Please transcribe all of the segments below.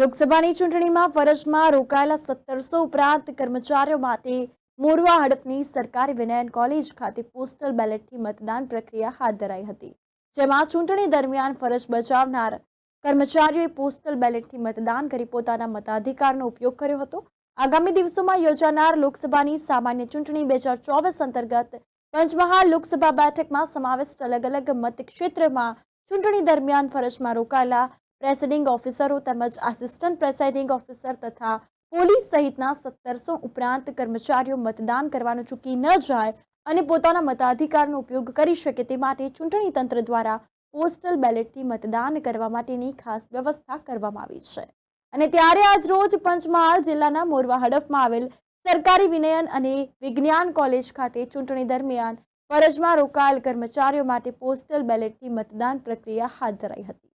લોકસભાની ચૂંટણીમાં ફરજમાં રોકાયેલા સત્તરસો ઉપરાંત કર્મચારીઓ માટે મોરવા હડફની સરકારી વિનયન કોલેજ ખાતે પોસ્ટલ બેલેટથી મતદાન પ્રક્રિયા હાથ ધરાઈ હતી, જેમાં ચૂંટણી દરમિયાન ફરજ બજાવનાર કર્મચારીઓએ પોસ્ટલ બેલેટથી મતદાન કરી પોતાના મતાધિકારનો ઉપયોગ કર્યો હતો. આગામી દિવસોમાં યોજાનાર લોકસભાની સામાન્ય ચૂંટણી બે હજાર ચોવીસ અંતર્ગત પંચમહાલ લોકસભા બેઠકમાં સમાવિષ્ટ અલગ અલગ મતક્ષેત્રમાં ચૂંટણી દરમિયાન ફરજમાં રોકાયેલા પ્રેસિડિંગ ઓફિસરો તેમજ આસિસ્ટન્ટ પ્રેસાઇડિંગ ઓફિસર તથા પોલીસ સહિતના સત્તરસો ઉપરાંત કર્મચારીઓ મતદાન કરવાનું ચૂકી ન જાય અને પોતાના મતાધિકારનો ઉપયોગ કરી શકે તે માટે ચૂંટણી તંત્ર દ્વારા પોસ્ટલ બેલેટથી મતદાન કરવા માટેની ખાસ વ્યવસ્થા કરવામાં આવી છે. અને ત્યારે આજ રોજ પંચમહાલ જિલ્લાના મોરવા હડફમાં આવેલ સરકારી વિનયન અને વિજ્ઞાન કોલેજ ખાતે ચૂંટણી દરમિયાન ફરજમાં રોકાયેલ કર્મચારીઓ માટે પોસ્ટલ બેલેટથી મતદાન પ્રક્રિયા હાથ ધરાઈ હતી.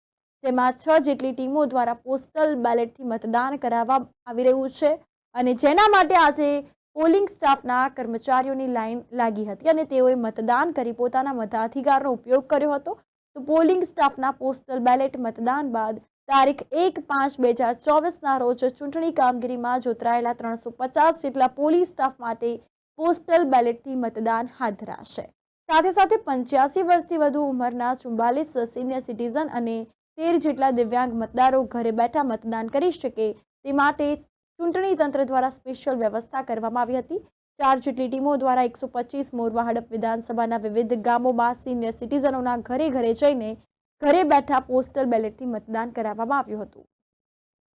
જેમાં છ જેટલી ટીમો દ્વારા પોસ્ટલ બેલેટથી મતદાન કરાવવા આવી રહ્યું છે અને જેના માટે આજે પોલિંગ સ્ટાફના કર્મચારીઓની લાઈન લાગી હતી અને તેઓએ મતદાન કરી પોતાના મતાધિકારનો ઉપયોગ કર્યો હતો. તો પોલિંગ સ્ટાફના પોસ્ટલ બેલેટ મતદાન બાદ તારીખ એક પાંચ બે હજાર ચોવીસના રોજ ચૂંટણી કામગીરીમાં જોતરાયેલા ત્રણસો પચાસ જેટલા પોલીસ સ્ટાફ માટે પોસ્ટલ બેલેટથી મતદાન હાથ ધરાશે. સાથે સાથે પંચ્યાસી વર્ષથી વધુ ઉંમરના ચુમ્બાલીસ સિનિયર સિટીઝન અને તેર જેટલા દિવ્યાંગ મતદારો ઘરે બેઠા મતદાન કરી શકે તે માટે ચૂંટણી તંત્ર દ્વારા સ્પેશિયલ વ્યવસ્થા કરવામાં આવી હતી. ચાર જેટલી ટીમો દ્વારા એકસો પચીસ મોરવા હડપ વિધાનસભાના વિવિધ ગામોમાં સિનિયર સિટીઝનોના ઘરે ઘરે જઈને ઘરે બેઠા પોસ્ટલ બેલેટથી મતદાન કરાવવામાં આવ્યું હતું.